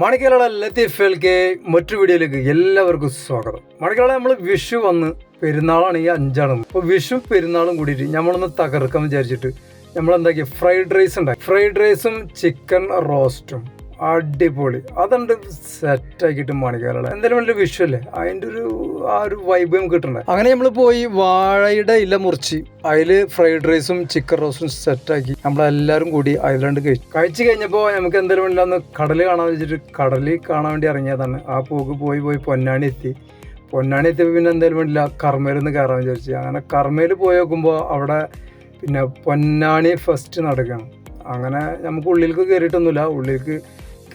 മണിക്കേള K മറ്റു വീഡിയോയിലേക്ക് എല്ലാവർക്കും സ്വാഗതം. മണിക്കേള നമ്മൾ വിഷു വന്ന് പെരുന്നാളാണ് ഈ അഞ്ചാണ്. അപ്പോൾ വിഷു പെരുന്നാളും കൂടിയിട്ട് നമ്മളൊന്ന് തകർക്കാൻ വിചാരിച്ചിട്ട് നമ്മൾ എന്താക്കി ഫ്രൈഡ് റൈസ് ഉണ്ടാക്കി. ഫ്രൈഡ് റൈസും ചിക്കൻ റോസ്റ്റും. അടിപൊളി. അതുണ്ട് സെറ്റ് ആക്കിയിട്ട് മണിക്കാലുള്ള എന്തായാലും വലിയ വിഷു അല്ലേ? അതിന്റെ ഒരു ആ ഒരു വൈബ് നമുക്ക് കിട്ടണ്ടേ? അങ്ങനെ നമ്മൾ പോയി വാഴയുടെ ഇല മുറിച്ച് അതിൽ ഫ്രൈഡ് റൈസും ചിക്കൻ റോസും സെറ്റാക്കി നമ്മളെല്ലാവരും കൂടി അതിലാണ്ട് കഴിച്ചു കഴിച്ചു കഴിഞ്ഞപ്പോൾ നമുക്ക് എന്തായാലും വേണ്ടി അന്ന് കടൽ കാണാൻ വെച്ചിട്ട് കടലിൽ കാണാൻ വേണ്ടി ഇറങ്ങിയതാണ്. ആ പോക്ക് പോയി പോയി പൊന്നാണി എത്തി. പൊന്നാണി എത്തിയപ്പോൾ പിന്നെ എന്തായാലും വേണ്ടില്ല കർമ്മയിൽ നിന്ന് കയറാൻ വിചാരിച്ചു. അങ്ങനെ കർമ്മയിൽ പോയി നോക്കുമ്പോൾ അവിടെ പിന്നെ പൊന്നാണി ഫസ്റ്റ് നടക്കുകയാണ് അങ്ങനെ നമുക്ക് ഉള്ളിലേക്ക് കയറിയിട്ടൊന്നുമില്ല ഉള്ളിലേക്ക്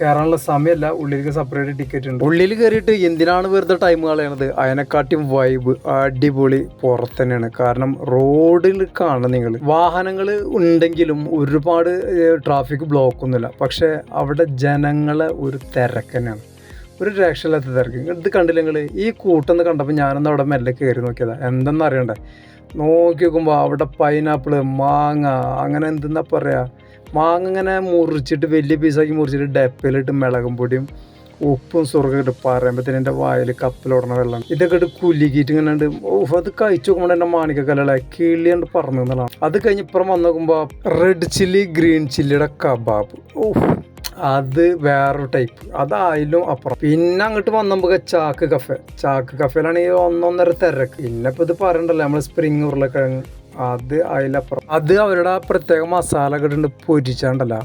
കയറാനുള്ള സമയമല്ല ഉള്ളിലേക്ക് സെപ്പറേറ്റ് ടിക്കറ്റ് ഉണ്ട്. ഉള്ളിൽ കയറിയിട്ട് എന്തിനാണ് വെറുതെ ടൈം കളയണത്? അതിനെക്കാട്ടിയും വൈബ് അടിപൊളി പുറത്ത് തന്നെയാണ്. കാരണം റോഡിൽ കാണുന്ന നിങ്ങൾ വാഹനങ്ങൾ ഉണ്ടെങ്കിലും ഒരുപാട് ട്രാഫിക് ബ്ലോക്ക് ഒന്നുമില്ല. പക്ഷേ അവിടെ ജനങ്ങളെ ഒരു തിരക്ക് തന്നെയാണ്. ഒരു രക്ഷയില്ലാത്ത തിരക്ക്. ഇത് കണ്ടില്ല നിങ്ങൾ ഈ കൂട്ടെന്ന് കണ്ടപ്പോൾ ഞാനൊന്ന് അവിടെ മെല്ലെ കയറി നോക്കിയതാ. എന്തെന്ന് അറിയണ്ടേ? നോക്കി നോക്കുമ്പോൾ അവിടെ പൈനാപ്പിൾ മാങ്ങ അങ്ങനെ എന്തെന്നാ പറയുക മാങ്ങ ഇങ്ങനെ മുറിച്ചിട്ട് വലിയ പീസാക്കി മുറിച്ചിട്ട് ഡപ്പയിലിട്ട് മിളകും പൊടിയും ഉപ്പും സ്വർഗം ഇട്ട് പറയുമ്പോഴത്തേന് എന്റെ വായിൽ കപ്പിലോടണ വെള്ളം. ഇതൊക്കെ ഇട്ട് കുലുക്കിയിട്ട് ഇങ്ങനെ ഉണ്ട് ഓഫ് അത് കഴിച്ചു നോക്കുമ്പോൾ എന്റെ മാണിക്കക്കല്ലേ കിളിയുണ്ട് പറഞ്ഞു എന്നുള്ളതാണ് അത് കഴിഞ്ഞ് ഇപ്പുറം വന്ന് നോക്കുമ്പോൾ റെഡ് ചില്ലി ഗ്രീൻ ചില്ലിയുടെ കബാബ്. ഓഫ് അത് വേറൊരു ടൈപ്പ് അതായാലും അപ്പുറം. പിന്നെ അങ്ങോട്ട് വന്നപ്പോൾ ചാക്ക് കഫേ. ചാക്ക് കഫേലാണ് ഈ ഒന്നൊന്നര തിരക്ക്. പിന്നെ ഇപ്പൊ ഇത് പറയണ്ടല്ലോ നമ്മൾ സ്പ്രിങ് ഉരുളക്കിഴങ്ങ്. അത് അതിലപ്പുറം. അത് അവരുടെ ആ പ്രത്യേക മസാല ഇട്ടുണ്ട് പൊരിച്ചാണ്ടല്ല.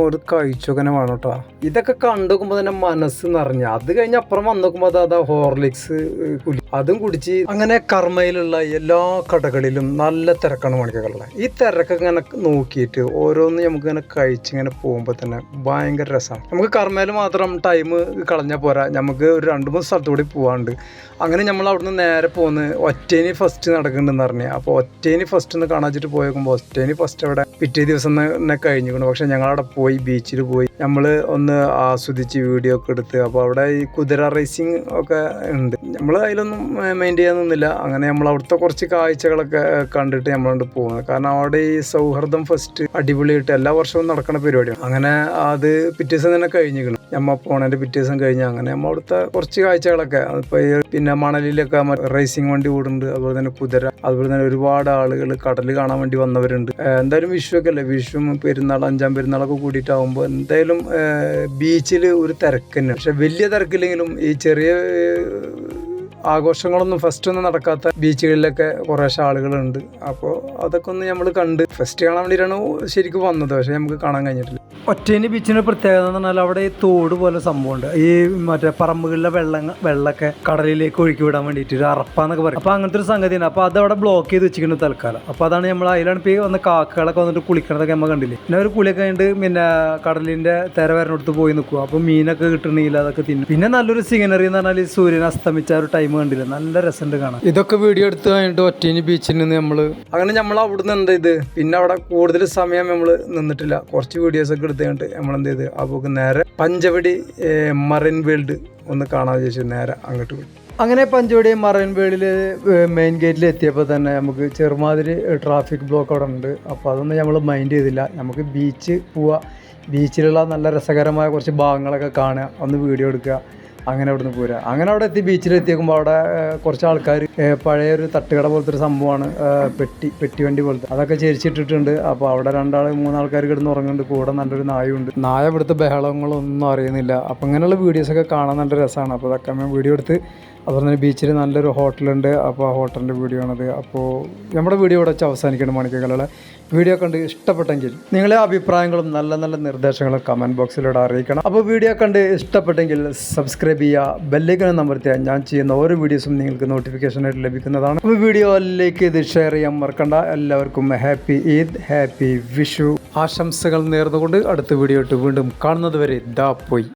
ഒരു കഴിച്ചൊക്കെ വേണം കേട്ടോ. ഇതൊക്കെ കണ്ടു നോക്കുമ്പോൾ തന്നെ മനസ്സ് നിറഞ്ഞ. അത് കഴിഞ്ഞ അപ്പുറം വന്ന് നോക്കുമ്പോൾ അത് ഹോർലിക്സ് കുലി അതും കുടിച്ച് അങ്ങനെ കർമ്മയിലുള്ള എല്ലാ കടകളിലും നല്ല തിരക്കാണ് മണിക്കകളുടെ ഈ തിരക്കൊക്കെ ഇങ്ങനെ നോക്കിയിട്ട് ഓരോന്ന് നമുക്ക് ഇങ്ങനെ കഴിച്ചിങ്ങനെ പോകുമ്പോൾ തന്നെ ഭയങ്കര രസമാണ് നമുക്ക് കർമ്മയിൽ മാത്രം ടൈം കളഞ്ഞാൽ പോരാ. നമുക്ക് ഒരു രണ്ട് മൂന്ന് സ്ഥലത്തു കൂടി പോകാണ്ട് അങ്ങനെ നമ്മൾ അവിടുന്ന് നേരെ പോകുന്നത് ഒറ്റേനി ഫസ്റ്റ് നടക്കുന്നുണ്ടെന്ന് പറഞ്ഞു. അപ്പോൾ ഒറ്റേനി ഫസ്റ്റ് ഒന്ന് കാണാച്ചിട്ട് പോയേക്കുമ്പോൾ ഒറ്റേനി ഫസ്റ്റ് അവിടെ പിറ്റേ ദിവസം തന്നെ കഴിഞ്ഞിരിക്കണം പക്ഷെ ഞങ്ങൾ അവിടെ പോയി ബീച്ചിൽ പോയി. നമ്മൾ ഒന്ന് ആസ്വദിച്ച് വീഡിയോ ഒക്കെ എടുത്ത്. അപ്പോൾ അവിടെ ഈ കുതിര റേസിംഗ് ഒക്കെ ഉണ്ട്. നമ്മൾ അതിലൊന്നും മെയിൻ ചെയ്യാൻ നിന്നില്ല. അങ്ങനെ നമ്മൾ അവിടുത്തെ കുറച്ച് കാഴ്ചകളൊക്കെ കണ്ടിട്ട് നമ്മളോട് പോകുന്നത് കാരണം അവിടെ ഈ സൗഹൃദം ഫസ്റ്റ് അടിപൊളിയായിട്ട് എല്ലാ വർഷവും നടക്കുന്ന പരിപാടിയാണ്. അങ്ങനെ അത് പിറ്റേ ദിവസം തന്നെ കഴിഞ്ഞിരിക്കണം നമ്മൾ പോണതിന്റെ പിറ്റേ ദിവസം കഴിഞ്ഞ് അങ്ങനെ നമ്മൾ അവിടുത്തെ കുറച്ച് കാഴ്ചകളൊക്കെ. ഇപ്പോൾ പിന്നെ മണലിലൊക്കെ റേസിംഗ് വണ്ടി കൂടുന്നുണ്ട് അതുപോലെ തന്നെ കുതിര. അതുപോലെ തന്നെ ഒരുപാട് ആളുകൾ കടൽ കാണാൻ വേണ്ടി വന്നവരുണ്ട്. എന്തായാലും വിഷുവൊക്കെ അല്ലേ? വിഷുവും പെരുന്നാൾ അഞ്ചാം പെരുന്നാളൊക്കെ കൂടിയിട്ടാകുമ്പോൾ എന്തായാലും ബീച്ചിൽ ഒരു തിരക്ക് തന്നെ. പക്ഷെ വലിയ തിരക്കില്ലെങ്കിലും ഈ ചെറിയ ആഘോഷങ്ങളൊന്നും ഫസ്റ്റ് ഒന്നും നടക്കാത്ത ബീച്ചുകളിലൊക്കെ കുറേശ്ശെ ആളുകളുണ്ട് അപ്പോൾ അതൊക്കെ ഒന്ന് നമ്മൾ കണ്ട് ഫസ്റ്റ് കാണാൻ വേണ്ടിയിട്ടാണ് ശരിക്കും വന്നത്. പക്ഷേ നമുക്ക് കാണാൻ കഴിഞ്ഞിട്ടില്ല. ഒറ്റേനി ബീച്ചിന്റെ പ്രത്യേകത എന്ന് പറഞ്ഞാൽ അവിടെ ഈ തോട് പോലെ സംഭവമുണ്ട്. ഈ മറ്റേ പറമ്പുകളിലെ വെള്ളം വെള്ളമൊക്കെ കടലിലേക്ക് ഒഴുക്കി വിടാൻ വേണ്ടിയിട്ട് ഒരു അറപ്പാന്നൊക്കെ പറയും. അപ്പോൾ അങ്ങനത്തെ ഒരു സംഗതിയാണ്. അപ്പോൾ അത് അവിടെ ബ്ലോക്ക് ചെയ്ത് വെച്ചിരിക്കുന്നു തൽക്കാലം. അപ്പോൾ അതാണ് നമ്മൾ അതിലാണ് ഇപ്പോൾ വന്ന കാക്കകളൊക്കെ വന്നിട്ട് കുളിക്കണതൊക്കെ നമ്മൾ കണ്ടില്ലേ? പിന്നെ ഒരു കുളിയൊക്കെ കഴിഞ്ഞിട്ട് പിന്നെ കടലിന്റെ തിര വരണടുത്ത് പോയി നിൽക്കുക അപ്പോൾ മീനൊക്കെ കിട്ടണമെങ്കിൽ അതൊക്കെ തിന്നും. പിന്നെ നല്ലൊരു സീനറി എന്ന് പറഞ്ഞാൽ സൂര്യൻ അസ്തമിച്ച ഒരു ടൈം കണ്ടില്ല. നല്ല രസമുണ്ട് കാണാൻ. ഇതൊക്കെ വീഡിയോ എടുത്ത് കഴിഞ്ഞിട്ട് ഒറ്റേനി ബീച്ചിൽ നിന്ന് നമ്മൾ അങ്ങനെ നമ്മൾ അവിടുന്ന് എന്താ ഇത്? പിന്നെ അവിടെ കൂടുതൽ സമയം നമ്മൾ നിന്നിട്ടില്ല. കുറച്ച് വീഡിയോസ് ഒക്കെ എടുത്ത് കഴിഞ്ഞിട്ട് നമ്മൾ എന്ത് ചെയ്ത്? അപ്പോൾ നേരെ പഞ്ചവടി മറൈൻ വേൾഡ് ഒന്ന് കാണാൻ വിചാരിച്ചു. നേരെ അങ്ങോട്ട് പോയി. അങ്ങനെ പഞ്ചവടി മറൈൻ വേൾഡിൽ മെയിൻ ഗേറ്റിൽ എത്തിയപ്പോൾ തന്നെ നമുക്ക് ചെറുമാതിരി ട്രാഫിക് ബ്ലോക്ക് അവിടെ ഉണ്ട്. അപ്പോൾ അതൊന്നും നമ്മൾ മൈൻഡ് ചെയ്തില്ല. നമുക്ക് ബീച്ച് പോവുക ബീച്ചിലുള്ള നല്ല രസകരമായ കുറച്ച് ഭാഗങ്ങളൊക്കെ കാണുക. ഒന്ന് വീഡിയോ എടുക്കുക. അങ്ങനെ അവിടുന്ന് പോരുക അങ്ങനെ അവിടെ എത്തി ബീച്ചിൽ എത്തിയേക്കുമ്പോൾ അവിടെ കുറച്ച് ആൾക്കാർ പഴയ ഒരു തട്ടുകട പോലത്തെ ഒരു സംഭവമാണ് പെട്ടി പെട്ടി വണ്ടി പോലത്തെ. അതൊക്കെ ചേരിച്ചിട്ടിട്ടുണ്ട്. അപ്പോൾ അവിടെ രണ്ടാൾ മൂന്നാൾക്കാർ കിടന്ന് ഉറങ്ങുന്നുണ്ട്. കൂടെ നല്ലൊരു നായുണ്ട്. നായ ഇവിടുത്തെ ബഹളങ്ങളൊന്നും അറിയുന്നില്ല. അപ്പോൾ ഇങ്ങനെയുള്ള വീഡിയോസൊക്കെ കാണാൻ നല്ല രസമാണ് അപ്പോൾ അതൊക്കെ വീഡിയോ എടുത്ത് അതുപോലെ ബീച്ചിൽ നല്ലൊരു ഹോട്ടലുണ്ട്. അപ്പോൾ ആ ഹോട്ടലിന്റെ വീഡിയോ ആണത്. അപ്പോൾ നമ്മുടെ വീഡിയോ ഇവിടെ വെച്ച് അവസാനിക്കണം മണിക്കകളുടെ വീഡിയോ കണ്ട് ഇഷ്ടപ്പെട്ടെങ്കിൽ നിങ്ങളെ അഭിപ്രായങ്ങളും നല്ല നല്ല നിർദ്ദേശങ്ങളും കമന്റ് ബോക്സിലൂടെ അറിയിക്കണം. അപ്പോൾ വീഡിയോ കണ്ട് ഇഷ്ടപ്പെട്ടെങ്കിൽ സബ്സ്ക്രൈബ് ചെയ്യുക. ബെല്ലൈക്കൺ നമ്പർത്തിയ ഞാൻ ചെയ്യുന്ന ഓരോ വീഡിയോസും നിങ്ങൾക്ക് നോട്ടിഫിക്കേഷനായിട്ട് ലഭിക്കുന്നതാണ്. അപ്പോൾ ലൈക്ക് ചെയ്ത് ഷെയർ ചെയ്യാൻ മറക്കണ്ട. എല്ലാവർക്കും ഹാപ്പി ഈദ് ഹാപ്പി വിഷു ആശംസകൾ നേർന്നുകൊണ്ട് അടുത്ത വീഡിയോ ഇട്ട് വീണ്ടും കാണുന്നത് വരെ ദാ പോയി.